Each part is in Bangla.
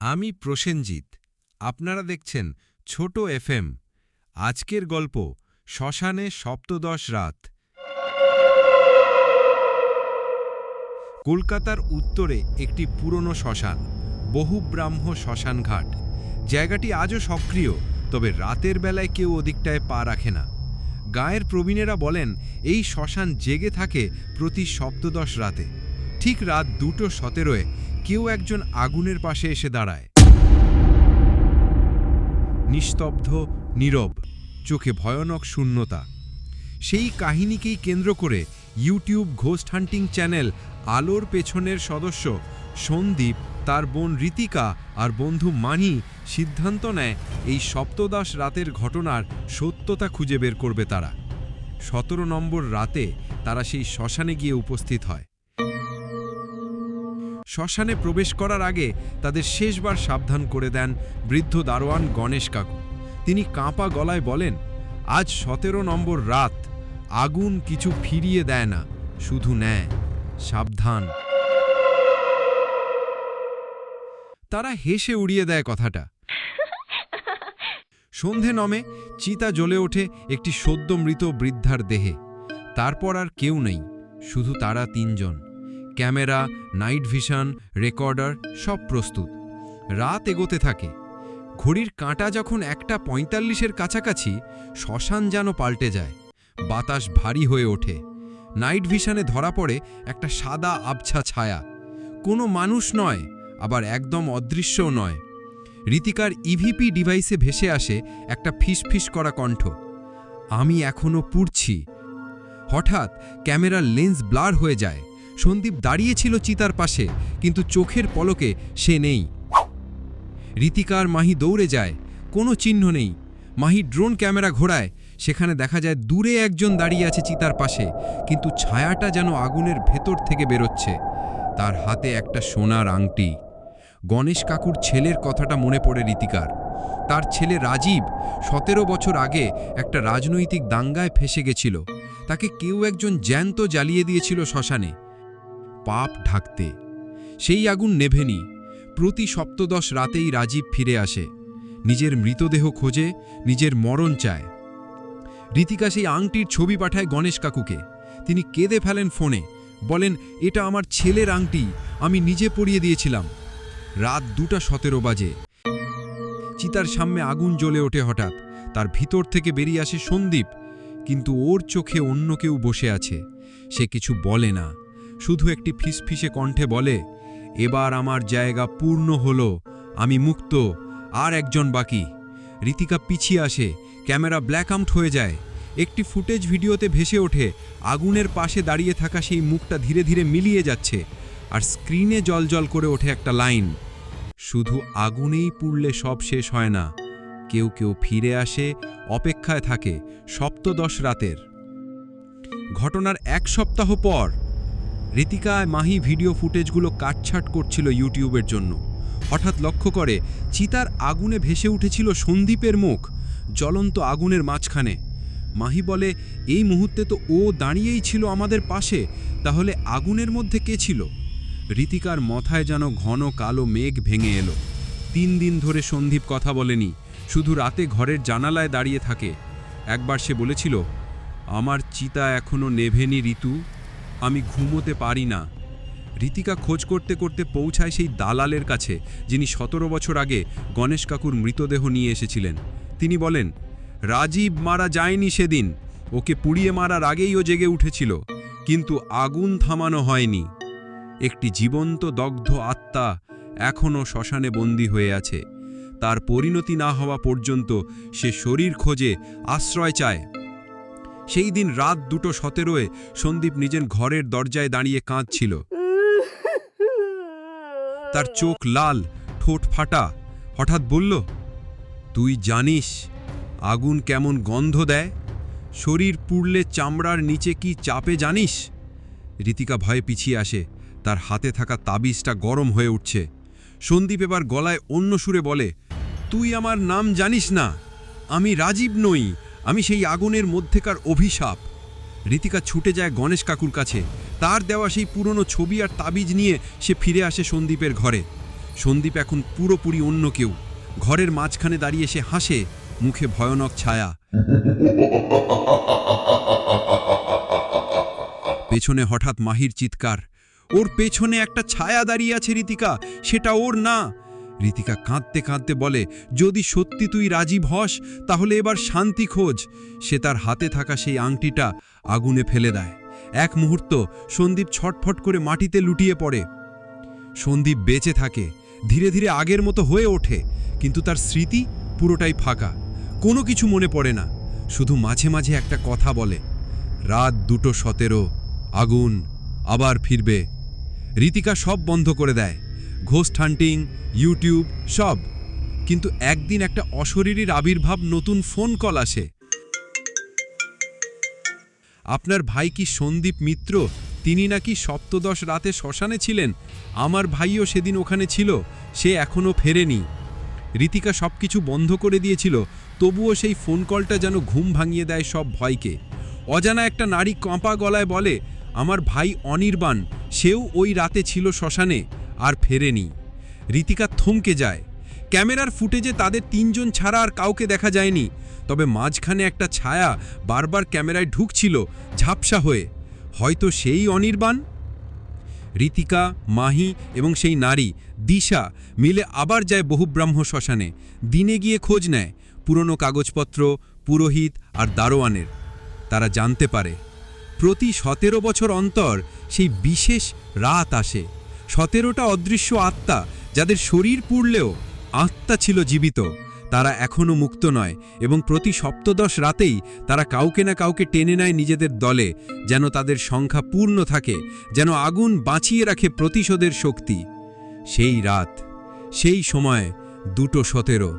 আমি প্রসেনজিৎ। আপনারা দেখছেন ছোট এফএম। আজকের গল্প শ্মশানে সপ্তদশ রাত। কলকাতার উত্তরে একটি পুরনো শ্মশান বহুব্রাহ্ম শ্মশানঘাট। জায়গাটি আজও সক্রিয়, তবে রাতের বেলায় কেউ ওদিকটায় পা রাখে না। গায়ের প্রবীণেরা বলেন, এই শ্মশান জেগে থাকে প্রতি সপ্তদশ রাতে। ঠিক রাত দুটো সতেরোয় কেউ একজন আগুনের পাশে এসে দাঁড়ায়। নিস্তব্ধ, নীরব, চোখে ভয়ানক শূন্যতা। সেই কাহিনীকেই কেন্দ্র করে ইউটিউব ঘোস্ট হান্টিং চ্যানেল আলোর পেছনের সদস্য সন্দীপ, তার বোন রীতিকা আর বন্ধু মানি সিদ্ধান্ত নেয় এই সপ্তদশ রাতের ঘটনার সত্যতা খুঁজে বের করবে তারা। সতেরো নম্বর রাতে তারা সেই শ্মশানে গিয়ে উপস্থিত হয়। শ্মশানে প্রবেশ করার আগে তাদের শেষবার সাবধান করে দেন বৃদ্ধ দারোয়ান গণেশ কাকু। তিনি কাঁপা গলায় বলেন, আজ সতেরো নম্বর রাত, আগুন কিছু ফিরিয়ে দেয় না, শুধু নেয়, সাবধান। তারা হেসে উড়িয়ে দেয় কথাটা। সন্ধে নমে চিতা জ্বলে ওঠে একটি সদ্য মৃত বৃদ্ধার দেহে। তারপর আর কেউ নেই, শুধু তারা তিনজন। ক্যামেরা, নাইট ভিশন, রেকর্ডার সব প্রস্তুত। রাত এগোতে থাকে। ঘড়ির কাঁটা যখন একটা পঁয়তাল্লিশের কাছাকাছি, শ্মশান যেন পাল্টে যায়। বাতাস ভারী হয়ে ওঠে। নাইট ভিশনে ধরা পড়ে একটা সাদা আবছা ছায়া। কোনো মানুষ নয়, আবার একদম অদৃশ্যও নয়। রীতিকার ইভিপি ডিভাইসে ভেসে আসে একটা ফিসফিস করা কণ্ঠ। আমি এখনও পুড়ছি। হঠাৎ ক্যামেরার লেন্স ব্লার হয়ে যায়। সন্দীপ দাঁড়িয়েছিল চিতার পাশে, কিন্তু চোখের পলকে সে নেই। রীতিকার মাহি দৌড়ে যায়, কোনো চিহ্ন নেই। মাহি ড্রোন ক্যামেরা ঘোরায়, সেখানে দেখা যায় দূরে একজন দাঁড়িয়ে আছে চিতার পাশে, কিন্তু ছায়াটা যেন আগুনের ভেতর থেকে বেরোচ্ছে। তার হাতে একটা সোনার আংটি। গণেশ কাকুর ছেলের কথাটা মনে পড়ে রীতিকার তার ছেলে রাজীব সতেরো বছর আগে একটা রাজনৈতিক দাঙ্গায় ফেসে গেছিল। তাকে কেউ একজন জ্যান্ত জ্বালিয়ে দিয়েছিল শ্মশানে। পাপ ঢাকতে। সেই আগুন নেভেনি। প্রতি সপ্তদশ রাতেই রাজীব ফিরে আসে। নিজের মৃতদেহ খোঁজে, নিজের মরণ চায়। রীতিকা সেই আংটির ছবি পাঠায় গণেশ কাকুকে। তিনি কেঁদে ফেলেন ফোনে। বলেন, এটা আমার ছেলের আংটি। আমি নিজে পরিয়ে দিয়েছিলাম। রাত দুটা সতেরো বাজে। চিতার সামনে আগুন জ্বলে ওঠে হঠাৎ। তার ভিতর থেকে বেরিয়ে আসে সন্দীপ। কিন্তু ওর চোখে অন্য কেউ বসে আছে। সে কিছু বলে না। শুধু একটি ফিসফিসে কণ্ঠে বলে, এবার আমার জায়গা পূর্ণ হলো, আমি মুক্ত, আর একজন বাকি। রীতিকা পিছিয়ে আসে, ক্যামেরা ব্ল্যাক আউট হয়ে যায়। একটি ফুটেজ ভিডিওতে ভেসে ওঠে, আগুনের পাশে দাঁড়িয়ে থাকা সেই মুখটা ধীরে ধীরে মিলিয়ে যাচ্ছে, আর স্ক্রিনে জলজল করে ওঠে একটা লাইন, শুধু আগুনেই পুড়লে সব শেষ হয় না, কেউ কেউ ফিরে আসে, অপেক্ষায় থাকে সপ্তদশ রাতের। ঘটনার এক সপ্তাহ পর রীতিকায় মাহি ভিডিও ফুটেজগুলো কাটছাট করছিল ইউটিউবের জন্য। হঠাৎ লক্ষ্য করে চিতার আগুনে ভেসে উঠেছিল সন্দীপের মুখ, জ্বলন্ত আগুনের মাঝখানে। মাহি বলে, এই মুহূর্তে তো ও দাঁড়িয়েই ছিল আমাদের পাশে, তাহলে আগুনের মধ্যে কে ছিল? রীতিকার মাথায় যেন ঘন কালো মেঘ ভেঙে এলো। তিন দিন ধরে সন্দীপ কথা বলেনি, শুধু রাতে ঘরের জানালায় দাঁড়িয়ে থাকে। একবার সে বলেছিল, আমার চিতা এখনও নেভেনি, ঋতু। আমি ঘুমোতে পারি না। রীতিকা খোঁজ করতে করতে পৌঁছায় সেই দালালের কাছে, যিনি সতেরো বছর আগে গণেশ কাকুর মৃতদেহ নিয়ে এসেছিলেন। তিনি বলেন, রাজীব মারা যায়নি সেদিন। ওকে পুড়িয়ে মারার আগেই ও জেগে উঠেছিল, কিন্তু আগুন থামানো হয়নি। একটি জীবন্ত, দগ্ধ আত্মা এখনও শ্মশানে বন্দী হয়ে আছে। তার পরিণতি না হওয়া পর্যন্ত সে শরীর খোঁজে আশ্রয় চায়। সেই দিন রাত দুটো সতেরোয় সন্দীপ নিজের ঘরের দরজায় দাঁড়িয়ে কাঁদছিল। তার চোখ লাল, ঠোঁট ফাটা। হঠাৎ বলল, তুই জানিস আগুন কেমন গন্ধ দেয়? শরীর পুড়লে চামড়ার নিচে কি চাপে জানিস? রীতিকা ভয়ে পিছিয়ে আসে। তার হাতে থাকা তাবিজটা গরম হয়ে উঠছে। সন্দীপ এবার গলায় অন্য সুরে বলে, তুই আমার নাম জানিস না। আমি রাজীব নই। আমি সেই আগুনের মধ্যেকার অভিশাপ। রীতিকা ছুটে যায় গণেশ কাকুর কাছে। তার দেওয়া সেই পুরনো ছবি আর তাবিজ নিয়ে সে ফিরে আসে সন্দীপের ঘরে। সন্দীপ এখন পুরোপুরি অন্য কেউ। ঘরের মাঝখানে দাঁড়িয়ে সে হাসে, মুখে ভয়ানক ছায়া। পেছনে হঠাৎ মাহির চিৎকার। ওর পেছনে একটা ছায়া দাঁড়িয়ে আছে রীতিকা, সেটা ওর না। রীতিকা কাঁদতে কাঁদতে বলে, যদি সত্যি তুই রাজীব হস, তাহলে এবার শান্তি খোঁজ। সে তার হাতে থাকা সেই আংটিটা আগুনে ফেলে দেয়। এক মুহূর্ত সন্দীপ ছটফট করে মাটিতে লুটিয়ে পড়ে। সন্দীপ বেঁচে থাকে, ধীরে ধীরে আগের মতো হয়ে ওঠে, কিন্তু তার স্মৃতি পুরোটাই ফাঁকা, কোনো কিছু মনে পড়ে না, শুধু মাঝে মাঝে একটা কথা বলে, রাত দুটো সতেরো, আগুন আবার ফিরবে। রীতিকা সব বন্ধ করে দেয়। ঘোস্ট হান্টিং ইউটিউব, সব। কিন্তু একদিন একটা অশরীরীর আবির্ভাব নতুন ফোন কল আসে। আপনার ভাই কি সন্দীপ মিত্র? তিনি নাকি সপ্তদশ রাতে শ্মশানে ছিলেন? আমার ভাইও সেদিন ওখানে ছিল, সে এখনও ফেরেনি। রীতিকা সব কিছু বন্ধ করে দিয়েছিল, তবুও সেই ফোন কলটা যেন ঘুম ভাঙিয়ে দেয় সব ভয়কে। অজানা একটা নারী কাঁপা গলায় বলে, আমার ভাই অনির্বাণ, সেও ওই রাতে ছিল শ্মশানে। আর ফেরেনি। রীতিকা থমকে যায়। ক্যামেরার ফুটেজে তাদের তিনজন ছাড়া আর কাউকে দেখা যায়নি। তবে মাঝখানে একটা ছায়া বারবার ক্যামেরায় ঢুকছিল ঝাপসা হয়ে। হয়তো সেই অনির্বাণ? রীতিকা, মাহি এবং সেই নারী, দিশা মিলে আবার যায় বহুব্রাহ্ম শ্মশানে। দিনে গিয়ে খোঁজ নেয়, পুরনো কাগজপত্র, পুরোহিত আর দারোয়ানের। তারা জানতে পারে, প্রতি সতেরো বছর অন্তর সেই বিশেষ রাত আসে। সতেরোটা অদৃশ্য আত্মা যাদের শরীর পুড়লেও আত্মা ছিল জীবিত। তারা এখনও মুক্ত নয় এবং প্রতি সপ্তদশ রাতেই তারা কাউকে না কাউকে টেনে নেয় নিজেদের দলে, যেন তাদের সংখ্যা পূর্ণ থাকে, যেন আগুন বাঁচিয়ে রাখে প্রতিশোধের শক্তি। সেই রাত, সেই সময়, দুটো সতেরো।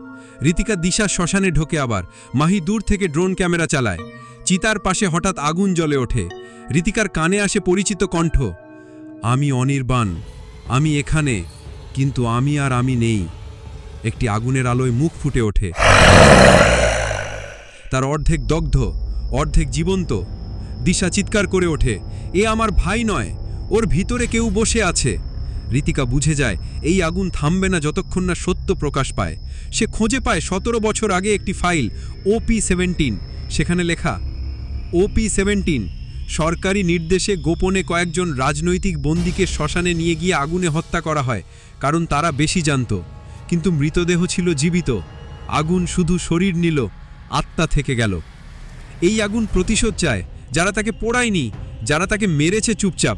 ঋতিকা দিশা শ্মশানে ঢোকে আবার, মাহি দূর থেকে ড্রোন ক্যামেরা চালায়। চিতার পাশে হঠাৎ আগুন জ্বলে ওঠে। ঋতিকার কানে আসে পরিচিত কণ্ঠ, আমি অনির্বাণ আমি এখানে, কিন্তু আমি আর আমি নেই। একটি আগুনের আলোয় মুখ ফুটে ওঠে। তার অর্ধেক দগ্ধ, অর্ধেক জীবন্ত। দিশা চিৎকার করে ওঠে, এ আমার ভাই নয়, ওর ভিতরে কেউ বসে আছে। রীতিকা বুঝে যায়, এই আগুন থামবে না যতক্ষণ না সত্য প্রকাশ পায়। সে খোঁজে পায় সতেরো বছর আগে একটি ফাইল ওপি সেভেন্টিন সেখানে লেখা ওপি সেভেন্টিন সরকারি নির্দেশে গোপনে কয়েকজন রাজনৈতিক বন্দীকে শ্মশানে নিয়ে গিয়ে আগুনে হত্যা করা হয়, কারণ তারা বেশি জানত। কিন্তু মৃতদেহ ছিল জীবিত। আগুন শুধু শরীর নিল, আত্মা থেকে গেল। এই আগুন প্রতিশোধ চায়, যারা তাকে পোড়ায়নি, যারা তাকে মেরেছে চুপচাপ।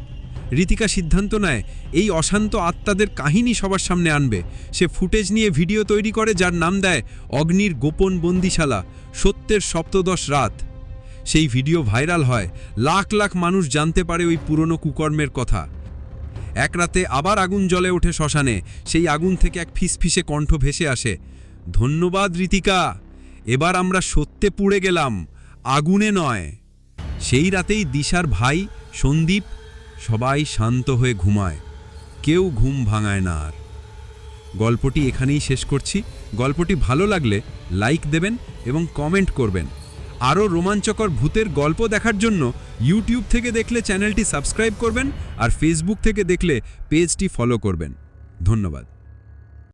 রীতিকা সিদ্ধান্ত নেয়, এই অশান্ত আত্মাদের কাহিনী সবার সামনে আনবে। সে ফুটেজ নিয়ে ভিডিও তৈরি করে, যার নাম দেয় অগ্নির গোপন বন্দিশালা, সত্যের সপ্তদশ রাত। সেই ভিডিও ভাইরাল হয়। লাখ লাখ মানুষ জানতে পারে ওই পুরনো কুকর্মের কথা। এক রাতে আবার আগুন জ্বলে ওঠে শ্মশানে। সেই আগুন থেকে এক ফিসফিসে কণ্ঠ ভেসে আসে। ধন্যবাদ, রীতিকা। এবার আমরা সত্যে পুড়ে গেলাম। আগুনে নয়। সেই রাতেই দিশার ভাই, সন্দীপ, সবাই শান্ত হয়ে ঘুমায়। কেউ ঘুম ভাঙায় না আর। গল্পটি এখানেই শেষ করছি। গল্পটি ভালো লাগলে লাইক দেবেন এবং কমেন্ট করবেন। আরও রোমাঞ্চকর ভূতের গল্প দেখার জন্য ইউটিউব থেকে দেখলে চ্যানেলটি সাবস্ক্রাইব করবেন আর ফেসবুক থেকে দেখলে পেজটি ফলো করবেন। ধন্যবাদ।